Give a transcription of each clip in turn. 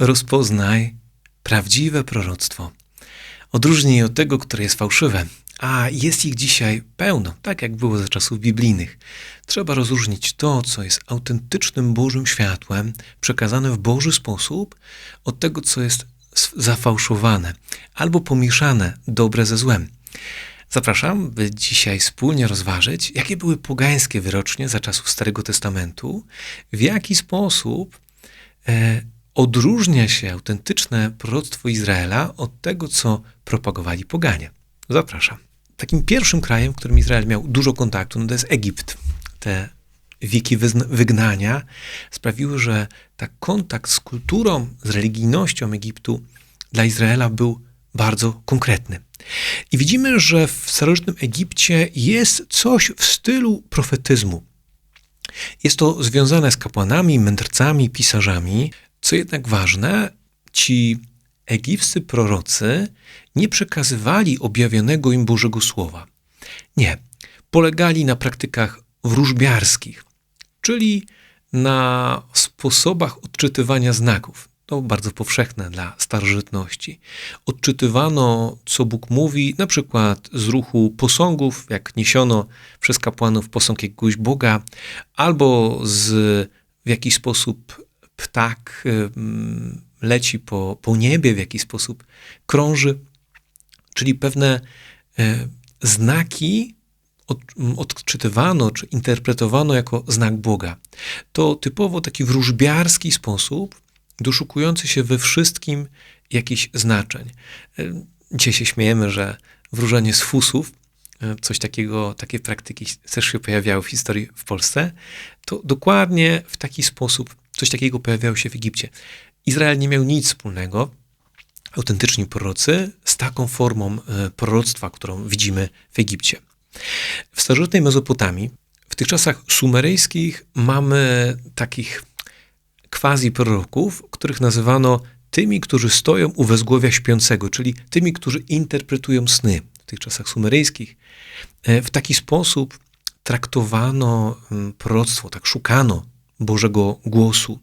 rozpoznaj prawdziwe proroctwo. Odróżnij je od tego, które jest fałszywe. A jest ich dzisiaj pełno, tak jak było za czasów biblijnych. Trzeba rozróżnić to, co jest autentycznym Bożym światłem, przekazane w Boży sposób, od tego, co jest zafałszowane albo pomieszane dobre ze złem. Zapraszam, by dzisiaj wspólnie rozważyć, jakie były pogańskie wyrocznie za czasów Starego Testamentu, w jaki sposób e, odróżnia się autentyczne proroctwo Izraela od tego, co propagowali poganie. Zapraszam. Takim pierwszym krajem, w którym Izrael miał dużo kontaktu, no to jest Egipt. Te wieki wygnania sprawiły, że ta kontakt z kulturą, z religijnością Egiptu dla Izraela był bardzo konkretny. I widzimy, że w starożytnym Egipcie jest coś w stylu profetyzmu. Jest to związane z kapłanami, mędrcami, pisarzami. Co jednak ważne, ci egipscy prorocy nie przekazywali objawionego im Bożego Słowa. Nie, polegali na praktykach wróżbiarskich, czyli na sposobach odczytywania znaków. To bardzo powszechne dla starożytności. Odczytywano, co Bóg mówi, na przykład z ruchu posągów, jak niesiono przez kapłanów posąg jakiegoś Boga, albo z w jakiś sposób ptak leci po, po niebie, w jaki sposób krąży, czyli pewne e, znaki odczytywano czy interpretowano jako znak Boga. To typowo taki wróżbiarski sposób, doszukujący się we wszystkim jakichś znaczeń. E, dzisiaj się śmiejemy, że wróżenie z fusów, coś takiego, takie praktyki też się pojawiały w historii w Polsce, to dokładnie w taki sposób coś takiego pojawiało się w Egipcie. Izrael nie miał nic wspólnego, autentyczni prorocy, z taką formą e, proroctwa, którą widzimy w Egipcie. W starożytnej Mezopotamii, w tych czasach sumeryjskich, mamy takich quasi proroków, których nazywano tymi, którzy stoją u wezgłowia śpiącego, czyli tymi, którzy interpretują sny. W tych czasach sumeryjskich e, w taki sposób traktowano mm, proroctwo, tak szukano Bożego głosu.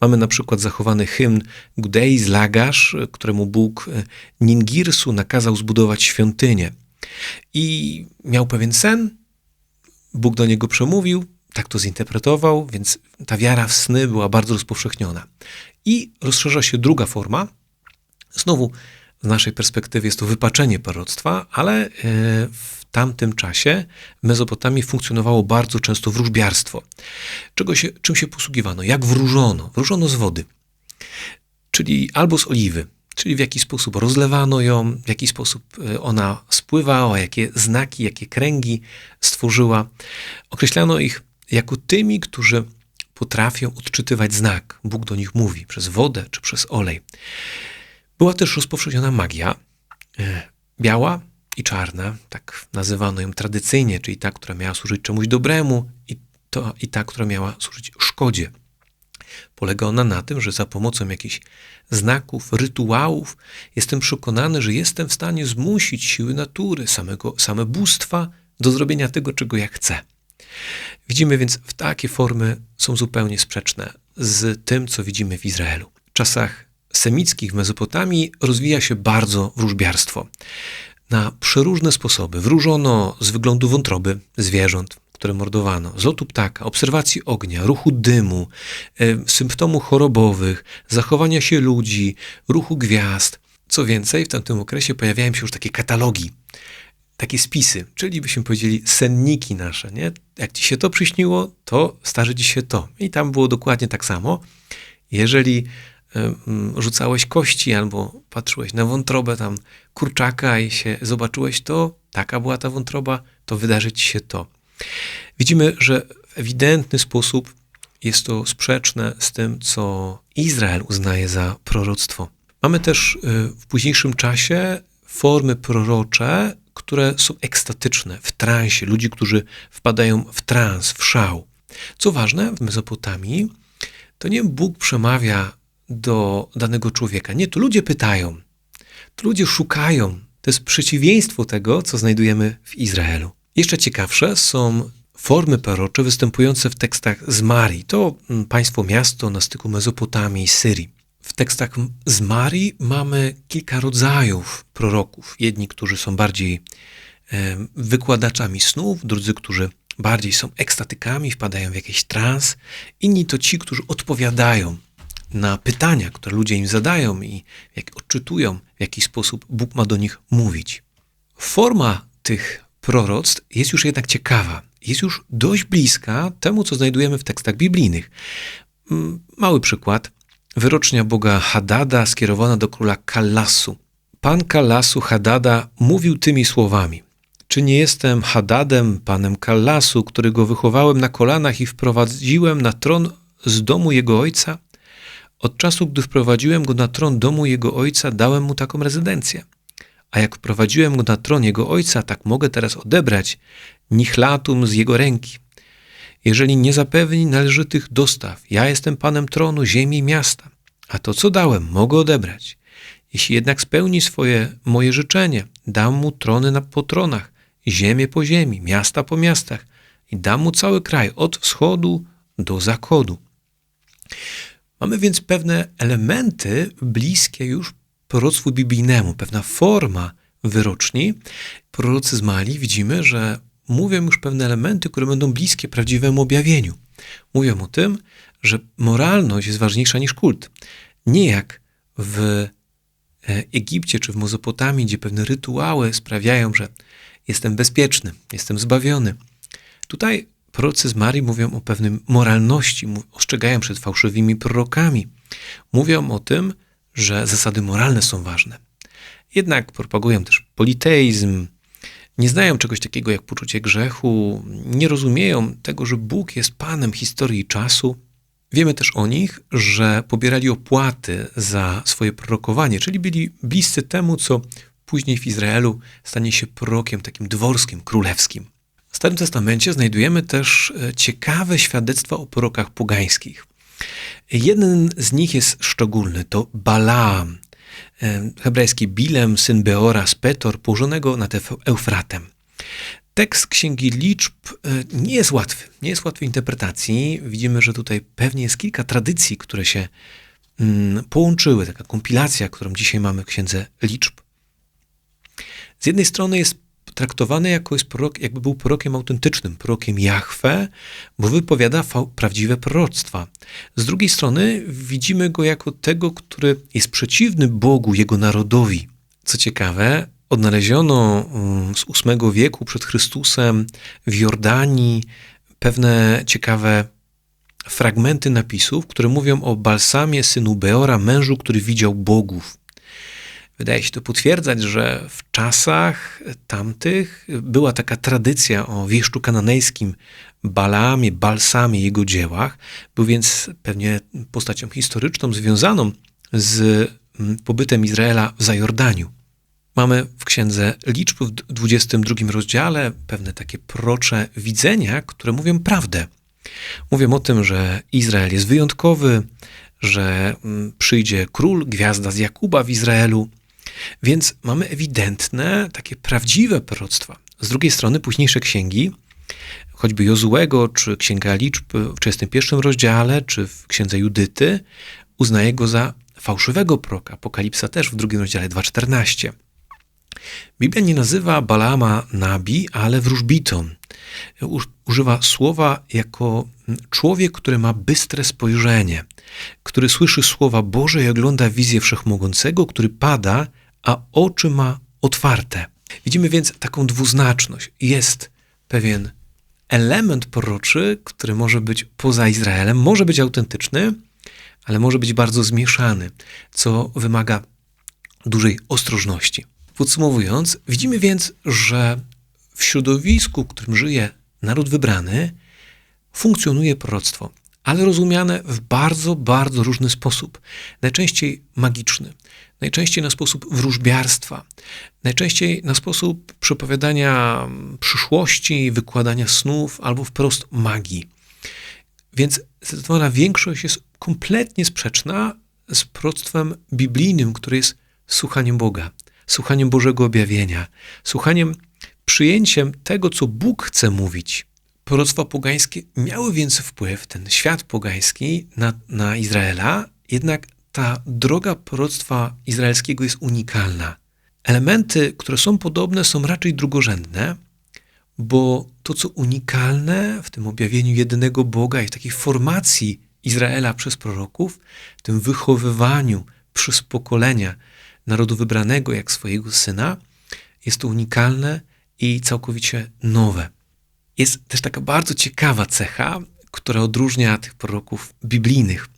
Mamy na przykład zachowany hymn Gudeiz Lagasz, któremu Bóg e, Ningirsu nakazał zbudować świątynię. I miał pewien sen, Bóg do niego przemówił, tak to zinterpretował, więc ta wiara w sny była bardzo rozpowszechniona. I rozszerza się druga forma. Znowu, z naszej perspektywy jest to wypaczenie proroctwa, ale e, w tamtym czasie w Mezopotamii funkcjonowało bardzo często wróżbiarstwo. Czego się, czym się posługiwano? Jak wróżono? Wróżono z wody, czyli albo z oliwy, czyli w jaki sposób rozlewano ją, w jaki sposób e, ona spływała, jakie znaki, jakie kręgi stworzyła. Określano ich jako tymi, którzy potrafią odczytywać znak. Bóg do nich mówi przez wodę czy przez olej. Była też rozpowszechniona magia, e, biała i czarna, tak nazywano ją tradycyjnie, czyli ta, która miała służyć czemuś dobremu i, to, i ta, która miała służyć szkodzie. Polega ona na tym, że za pomocą jakichś znaków, rytuałów jestem przekonany, że jestem w stanie zmusić siły natury, samego, same bóstwa do zrobienia tego, czego ja chcę. Widzimy więc, w takie formy są zupełnie sprzeczne z tym, co widzimy w Izraelu. W czasach semickich w Mezopotamii rozwija się bardzo wróżbiarstwo. Na przeróżne sposoby wróżono z wyglądu wątroby zwierząt, które mordowano, z lotu ptaka, obserwacji ognia, ruchu dymu, e, symptomów chorobowych, zachowania się ludzi, ruchu gwiazd. Co więcej, w tamtym okresie pojawiają się już takie katalogi, takie spisy, czyli byśmy powiedzieli senniki nasze. Nie? Jak ci się to przyśniło, to starzy ci się to. I tam było dokładnie tak samo. Jeżeli rzucałeś kości albo patrzyłeś na wątrobę tam kurczaka i się zobaczyłeś to, taka była ta wątroba, to wydarzy ci się to. Widzimy, że w ewidentny sposób jest to sprzeczne z tym, co Izrael uznaje za proroctwo. Mamy też e, w późniejszym czasie formy prorocze, które są ekstatyczne, w transie, ludzi, którzy wpadają w trans, w szał. Co ważne, w Mezopotamii to nie Bóg przemawia do danego człowieka. Nie, to ludzie pytają, to ludzie szukają. To jest przeciwieństwo tego, co znajdujemy w Izraelu. Jeszcze ciekawsze są formy prorocze występujące w tekstach z Marii. To mm, państwo miasto na styku Mezopotamii i Syrii. W tekstach z Marii mamy kilka rodzajów proroków. Jedni, którzy są bardziej wykładaczami snów, drudzy, którzy bardziej są ekstatykami, wpadają w jakiś trans. Inni to ci, którzy odpowiadają na pytania, które ludzie im zadają i jak odczytują, w jaki sposób Bóg ma do nich mówić. Forma tych proroctw jest już jednak ciekawa. Jest już dość bliska temu, co znajdujemy w tekstach biblijnych. Mm, mały przykład. Wyrocznia Boga Hadada skierowana do króla Kallasu. Pan Kallasu Hadada mówił tymi słowami. Czy nie jestem Hadadem, panem Kallasu, którego wychowałem na kolanach i wprowadziłem na tron z domu jego ojca? Od czasu, gdy wprowadziłem go na tron domu jego ojca, dałem mu taką rezydencję. A jak wprowadziłem go na tron jego ojca, tak mogę teraz odebrać nichlatum z jego ręki. Jeżeli nie zapewni należytych dostaw, ja jestem panem tronu, ziemi i miasta, a to, co dałem, mogę odebrać. Jeśli jednak spełni swoje moje życzenie, dam mu trony na, po tronach, ziemię po ziemi, miasta po miastach i dam mu cały kraj od wschodu do zachodu. Mamy więc pewne elementy bliskie już proroctwu biblijnemu, pewna forma wyroczni. Prorocy z Mali widzimy, że mówią już pewne elementy, które będą bliskie prawdziwemu objawieniu. Mówią o tym, że moralność jest ważniejsza niż kult. Nie jak w e, Egipcie czy w Mezopotamii, gdzie pewne rytuały sprawiają, że jestem bezpieczny, jestem zbawiony. Tutaj prorocy z Marii mówią o pewnym moralności, ostrzegają przed fałszywymi prorokami. Mówią o tym, że zasady moralne są ważne. Jednak propagują też politeizm, nie znają czegoś takiego jak poczucie grzechu, nie rozumieją tego, że Bóg jest Panem historii czasu. Wiemy też o nich, że pobierali opłaty za swoje prorokowanie, czyli byli bliscy temu, co później w Izraelu stanie się prorokiem takim dworskim, królewskim. W Starym Testamencie znajdujemy też e, ciekawe świadectwa o prorokach pogańskich. Jeden z nich jest szczególny, to Balaam, e, hebrajski Bilem, syn Beora z Petor, położonego nad Eufratem. Tekst Księgi Liczb e, nie jest łatwy, nie jest łatwy interpretacji. Widzimy, że tutaj pewnie jest kilka tradycji, które się mm, połączyły, taka kompilacja, którą dzisiaj mamy w Księdze Liczb. Z jednej strony jest traktowany jako jest prorok, jakby był prorokiem autentycznym, prorokiem Jahwe, bo wypowiada prawdziwe proroctwa. Z drugiej strony widzimy go jako tego, który jest przeciwny Bogu, jego narodowi. Co ciekawe, odnaleziono mm, z VIII wieku przed Chrystusem w Jordanii pewne ciekawe fragmenty napisów, które mówią o Balsamie, synu Beora, mężu, który widział bogów. Wydaje się to potwierdzać, że w czasach tamtych była taka tradycja o wieszczu kananejskim Balaamie, Balsamie, jego dziełach. Był więc pewnie postacią historyczną związaną z mm, pobytem Izraela w Zajordaniu. Mamy w księdze liczb w 22 rozdziale pewne takie procze widzenia, które mówią prawdę. Mówią o tym, że Izrael jest wyjątkowy, że mm, przyjdzie król, gwiazda z Jakuba w Izraelu, więc mamy ewidentne, takie prawdziwe proroctwa. Z drugiej strony późniejsze księgi, choćby Jozułego, czy Księga Liczb w 31 rozdziale, czy w Księdze Judyty, uznaje go za fałszywego proka. Apokalipsa też w drugim rozdziale 2.14. Biblia nie nazywa Balama nabi, ale wróżbitą. Używa słowa jako człowiek, który ma bystre spojrzenie, który słyszy słowa Boże i ogląda wizję Wszechmogącego, który pada a oczy ma otwarte. Widzimy więc taką dwuznaczność. Jest pewien element proroczy, który może być poza Izraelem, może być autentyczny, ale może być bardzo zmieszany, co wymaga dużej ostrożności. Podsumowując, widzimy więc, że w środowisku, w którym żyje naród wybrany, funkcjonuje proroctwo, ale rozumiane w bardzo, bardzo różny sposób, najczęściej magiczny najczęściej na sposób wróżbiarstwa, najczęściej na sposób przepowiadania przyszłości, wykładania snów albo wprost magii. Więc zdecydowana większość jest kompletnie sprzeczna z proroctwem biblijnym, które jest słuchaniem Boga, słuchaniem Bożego objawienia, słuchaniem, przyjęciem tego, co Bóg chce mówić. Proroctwa pogańskie miały więc wpływ, ten świat pogański, na, na Izraela, jednak ta droga proroctwa izraelskiego jest unikalna. Elementy, które są podobne, są raczej drugorzędne, bo to, co unikalne w tym objawieniu jedynego Boga i w takiej formacji Izraela przez proroków, w tym wychowywaniu przez pokolenia narodu wybranego jak swojego syna, jest to unikalne i całkowicie nowe. Jest też taka bardzo ciekawa cecha, która odróżnia tych proroków biblijnych.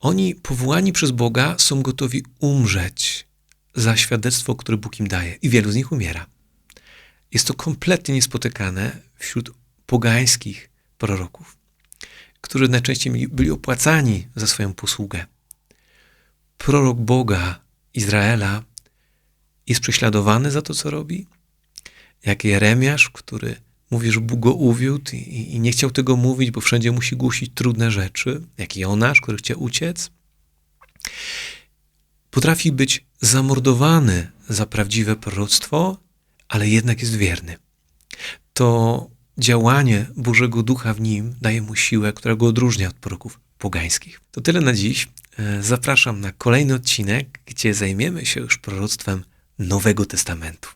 Oni, powołani przez Boga, są gotowi umrzeć za świadectwo, które Bóg im daje, i wielu z nich umiera. Jest to kompletnie niespotykane wśród pogańskich proroków, którzy najczęściej byli opłacani za swoją posługę. Prorok Boga, Izraela, jest prześladowany za to, co robi, jak Jeremiasz, który mówi, że Bóg go uwiódł i, i nie chciał tego mówić, bo wszędzie musi głosić trudne rzeczy, jak Jonasz, który chciał uciec. Potrafi być zamordowany za prawdziwe proroctwo, ale jednak jest wierny. To działanie Bożego Ducha w nim daje mu siłę, która go odróżnia od proroków pogańskich. To tyle na dziś. E, zapraszam na kolejny odcinek, gdzie zajmiemy się już proroctwem Nowego Testamentu.